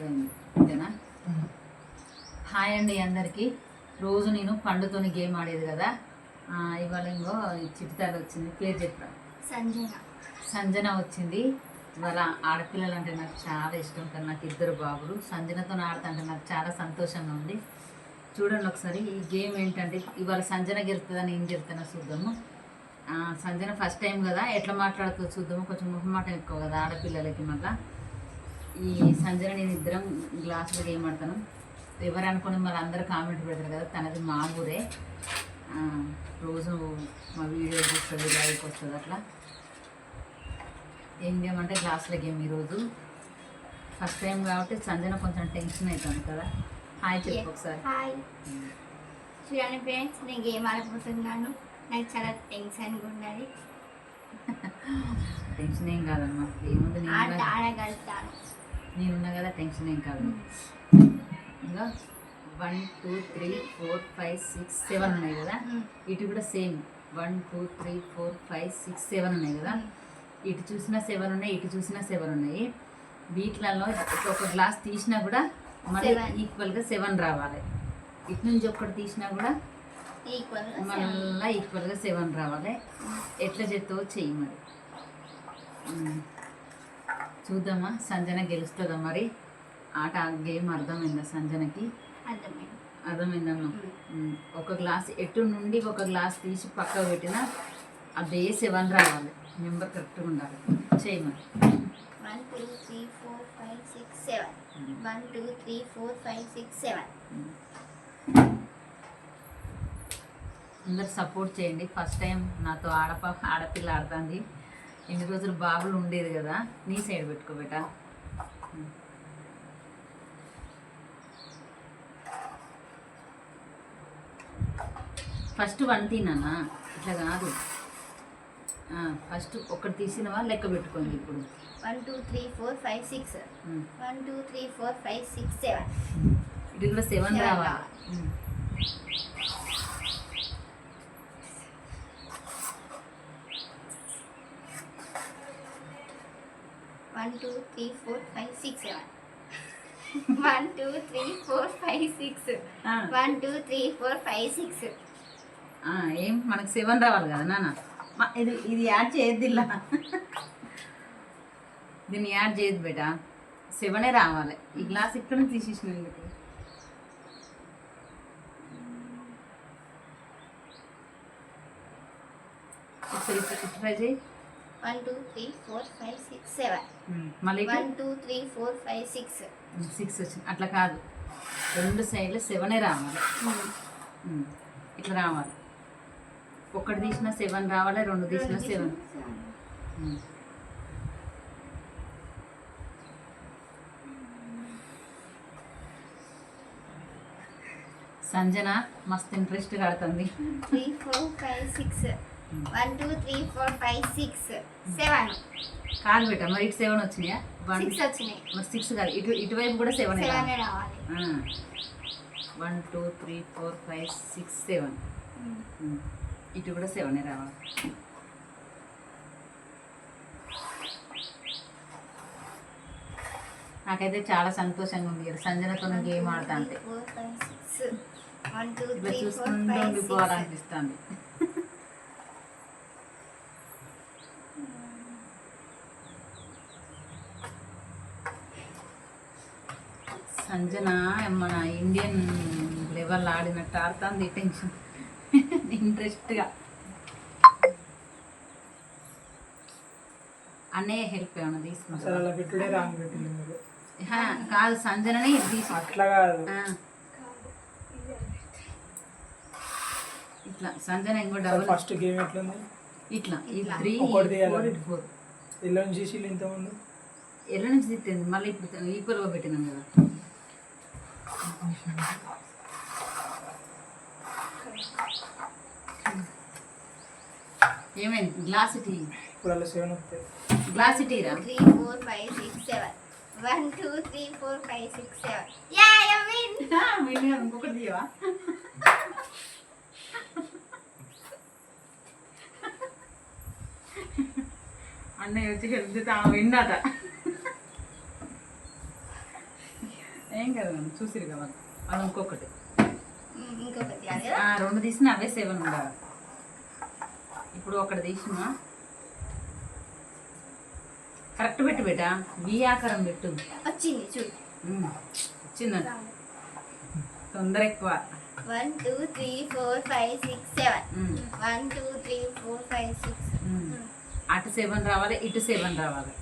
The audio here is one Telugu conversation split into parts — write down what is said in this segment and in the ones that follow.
అంతేనా హాయ్ అండి అందరికీ. రోజు నేను పండుతోని గేమ్ ఆడేది కదా? ఇవాళ ఇంకో చిట్టాలు వచ్చింది. పేరు చెప్పరా? సంజన. సంజన వచ్చింది. ఇవాళ ఆడపిల్లలు అంటే నాకు చాలా ఇష్టం కానీ నాకు ఇద్దరు బాబులు. సంజనతో ఆడుతుంటే నాకు చాలా సంతోషంగా ఉంది. చూడండి ఒకసారి ఈ గేమ్ ఏంటంటే ఇవాళ సంజన గెలుస్తుందని ఏం గెలుతున్నా చూద్దాము. సంజన ఫస్ట్ టైం కదా ఎట్లా మాట్లాడుతుందో చూద్దాము. కొంచెం ముఖమాటం ఎక్కువ కదా ఆడపిల్లలకి మళ్ళా. ఈ సంజన నేను ఇద్దరం గ్లాసులో గేమ్ ఆడతాను ఎవరు అనుకుని మళ్ళీ అందరూ కామెంట్ పెడతారు కదా తనది మా ఊరే. రోజు మా వీడియో చూస్తుంది లైక్ వస్తుంది అట్లా. ఏం గేమ్ అంటే గ్లాసుల గేమ్ ఈరోజు. ఫస్ట్ టైం కాబట్టి సంజన కొంచెం టెన్షన్ అవుతుంది కదా. హాయ్ చెప్పు ఒకసారి. హాయ్ చూడండి ఫ్రెండ్స్ నేను గేమ్ ఆడిపోతున్నాను నాకు చాలా టెన్షన్గా ఉన్నది. టెన్షన్ ఏం కాదమ్మా. ఏముంది ఆడగలుగుతాను. నేనున్నా కదా టెన్షన్ ఏం కాదు. ఇంకా one two three four five six seven ఉన్నాయి కదా. ఇటు కూడా same one two three four five six seven ఉన్నాయి కదా. ఇటు చూసినా సెవెన్ ఉన్నాయి ఇటు చూసినా సెవెన్ ఉన్నాయి. వీటిలలో ఒక గ్లాస్ తీసినా కూడా మళ్ళీ. ఈక్వల్గా సెవెన్ రావాలి. ఇటు నుంచి ఒక్కటి తీసినా కూడా ఈక్వల్ మళ్ళీ ఈక్వల్గా సెవెన్ రావాలి. ఎట్లా చేస్తావో చెయ్యి మరి. చూద్దామా? సంజన గెలుస్తుందా మరి? ఆట గేమ్ అర్థమైందా సంజనకి? అర్థమైంది. అర్థమైందమ్మా. ఒక గ్లాస్ ఎటు నుండి ఒక గ్లాస్ తీసి పక్కకు పెట్టినా అదే సెవెన్ రావాలి. నెంబర్ కరెక్ట్గా ఉండాలి. చెయ్యి మరి. One two three four five six seven one two three four five six seven అందరు సపోర్ట్ చేయండి. ఫస్ట్ టైం నాతో ఆడప ఆడపిల్ల ఆడుతుంది. ఎన్ని రోజులు బాబులు ఉండేది కదా నీ సైడ్ పెట్టుకోబెట ఫస్ట్ వన్ తిన్నానా? ఇట్లా కాదు. ఫస్ట్ ఒకటి తీసినవా లెక్క పెట్టుకోండి ఇప్పుడు. One two three four five six. One two three four five six seven. ఇది కూడా సెవెన్ రావాలి. One two three four five six seven. One two three four five six. One two three four five six. ఆ, ఏం మనకు సెవెన్ రావాలి కదా నాన్న. ఇది ఇది యాడ్ చేయొద్దు ఇలా దీన్ని యాడ్ చేయొద్దు బేట. సెవెనే రావాలి. ఈ గ్లాస్ ఇక్కడ తీసేసిన ఎందుకు? ట్రై చేయి. One two three four five six seven. మళ్ళీ one two three four five six. Six వచ్చింది. అట్లా కాదు. రెండు సైడ్లు సెవెనే రావాలి. ఇట్లా రావాలి. ఒకటి తీసిన సెవెన్ రావాలి రెండు తీసిన సెవెన్. సంజన మస్తు ఇంట్రెస్ట్ కడుతుంది. Three four five six. One two three four five six seven. కాదు బేట మరి ఇటు సెవెన్ వచ్చినాయా? సిక్స్ వచ్చినాయి. మరి సిక్స్ కాదు ఇటు ఇటువైపు కూడా సెవెన్ సెవెన్ రావాలి? One two three four five six seven. ఇటు కూడా సెవెన్ రావాలి. నాకైతే చాలా సంతోషంగా ఉంది సంజనతో గేమ్ ఆడుతా అంటే. ఇట్లా చూసుకుంటూ ఉండిపోవాలనిపిస్తుంది సంజన మన ఇండియన్ లెవెల్ ఆడినట్టు ఆడుతుంది టెన్షన్ ఇంట్రెస్ట్గా అన్నయ్య హెల్ప్ ఏమైనా అసలు తీసుకుంటా అలా పెట్టుడే రాంగ్ పెట్టింది మీరు. కాదు సంజననే తీసు. అట్లా కాదు. ఆ. ఇట్లా సంజన ఇంకో డబుల్ ఫస్ట్ గేమ్ ఎట్లుంది? ఇట్లా. త్రీ. ఫోర్ ఇటు ఫోర్ ఇలా నుంచి ఇంతకుముందు? ఎర్ర నుంచి తిట్టింది మళ్ళీ ఇప్పుడు ఈక్వల్గా పెట్టినాం కదా. ఏమైంది? Glass tea. ఇప్పుడు అలా సెవెన్ వస్తాయి glass టీరా three four five six seven. One two three four five six seven. Yeah I win విన్నా ఇంకొకటి తీయవా? అన్నయ్య వచ్చి హెల్ప్ చేస్తే ఆమె విన్నాట ఏం కదా మనం చూసిరు కదా అది ఇంకొకటి. ఇంకొకటి రెండు తీసిన అవే సెవెన్ ఉండాలి. ఇప్పుడు ఒకటి తీసిన. కరెక్ట్ పెట్టు బేటా. వి ఆకారం పెట్టు. వచ్చింది చూడు. ఉమ్, వచ్చిందండి తొందర ఎక్కువ. One two three four five six seven. One two three four five six. అటు సెవెన్ రావాలి ఇటు సెవెన్ రావాలి.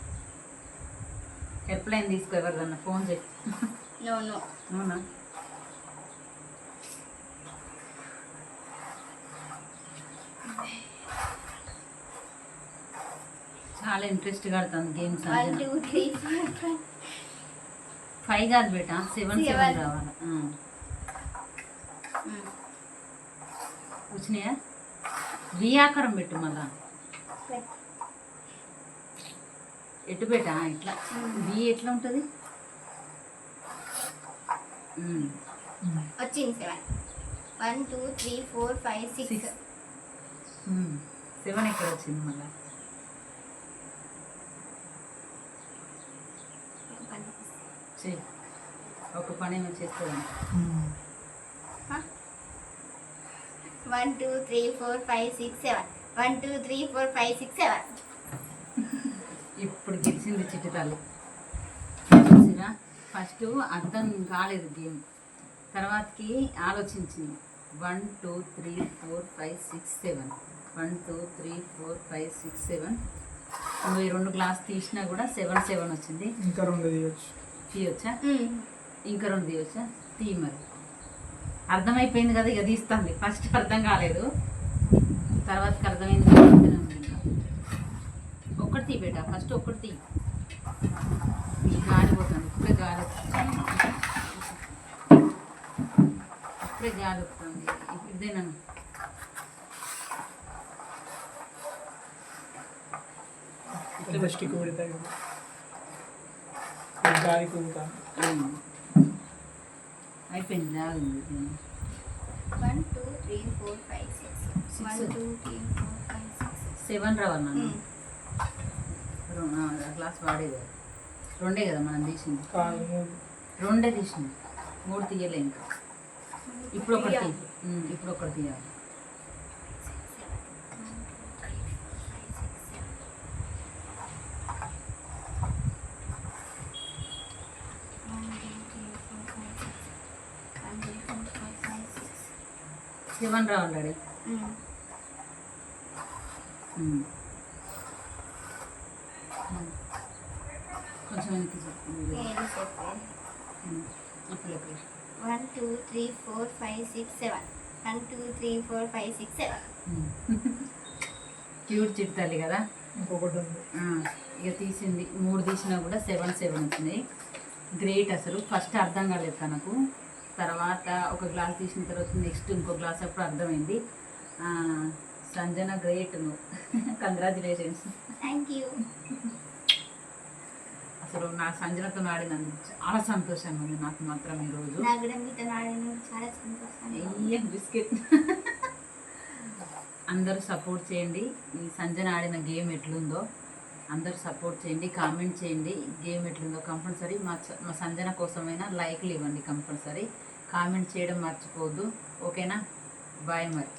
హెల్ప్ లైన్ తీసుకో ఎవరిదన్నా ఫోన్ చేసి నో నో అవునా? చాలా ఇంట్రెస్ట్గా ఆడుతుంది గేమ్స్ ఫైవ్ కాదు బేటా సెవెన్. సెవెన్ రావాలి. ఆ. వచ్చినాయా? వి ఆకారం పెట్టు మళ్ళా. ఎటు బేటా? ఇట్లా. వి ఎట్లా ఉంటుంది. వచ్చింది seven one two three four five six. Seven ఎక్కడ వచ్చింది మళ్ళా? ఒక పని ఏమో చేస్తుంది one two three four five six seven one two three four five six seven ఇప్పుడు గెలిచింది చిట్టి తల్లి చూసిరా ఫస్ట్ అర్థం కాలేదు గేమ్. తర్వాతకి ఆలోచించింది. One two three four five six seven. One two three four five six seven. నువ్వు ఈ రెండు గ్లాస్ తీసినా కూడా సెవెన్ సెవెన్ వచ్చింది. ఇంకా రెండు తీయచ్చు. తీయొచ్చా? ఇంకా రెండు తీయొచ్చా? తీ మరి. అర్థమైపోయింది కదా ఇక తీస్తుంది. ఫస్ట్ అర్థం కాలేదు. తర్వాతకి అర్థమైంది. ఒక్కటి తీ బేట ఫస్ట్ ఒక్కటి తీ ఈ గాలి పోతుంది ఇప్పుడే గాలి వస్తుంది. ఇదేనా? అయిపోయింది one two three four five six Six. One two three four five six seven రావాలి నన్ను. గ్లాస్ వాడేది రెండే కదా మనం తీసింది. రెండే తీసింది. మూడు తీయలే ఇంకా. ఇప్పుడు ఒకటి ఇప్పుడు ఒకటి తీయాలి. సెవెన్ రావాలి డాడీ. కొంచెం వెనక్కి చెప్పు. ఉమ్. One two three four five six seven. One two three four five six seven. Cute చిట్టాలి కదా? ఇంకొకటి ఉంది. ఆ, ఇక తీసింది. మూడు తీసినా కూడా సెవెన్ సెవెన్ వచ్చినాయి. గ్రేట్ అసలు. ఫస్ట్ అర్థం కాలేదు తనకు. తర్వాత ఒక గ్లాస్ తీసిన తర్వాత నెక్స్ట్ ఇంకో గ్లాస్ అప్పుడు అర్థమైంది. ఆ, సంజన గ్రేట్ నువ్వు. కంగ్రాచులేషన్స్ థ్యాంక్ యూ అసలు నా సంజనతో ఆడినందుకు చాలా సంతోషంగా ఉంది నాకు మాత్రం ఈరోజు. అయ్య బిస్కెట్. అందరూ సపోర్ట్ చేయండి. ఈ సంజన ఆడిన గేమ్ ఎట్లుందో అందరూ సపోర్ట్ చేయండి కామెంట్ చేయండి. గేమ్ ఎట్లుందో కంపల్సరీ మా మా సంజన కోసమైనా లైక్లు ఇవ్వండి కంపల్సరీ. కామెంట్ చేయడం మర్చిపోవద్దు. ఓకేనా? బాయ్ మరి.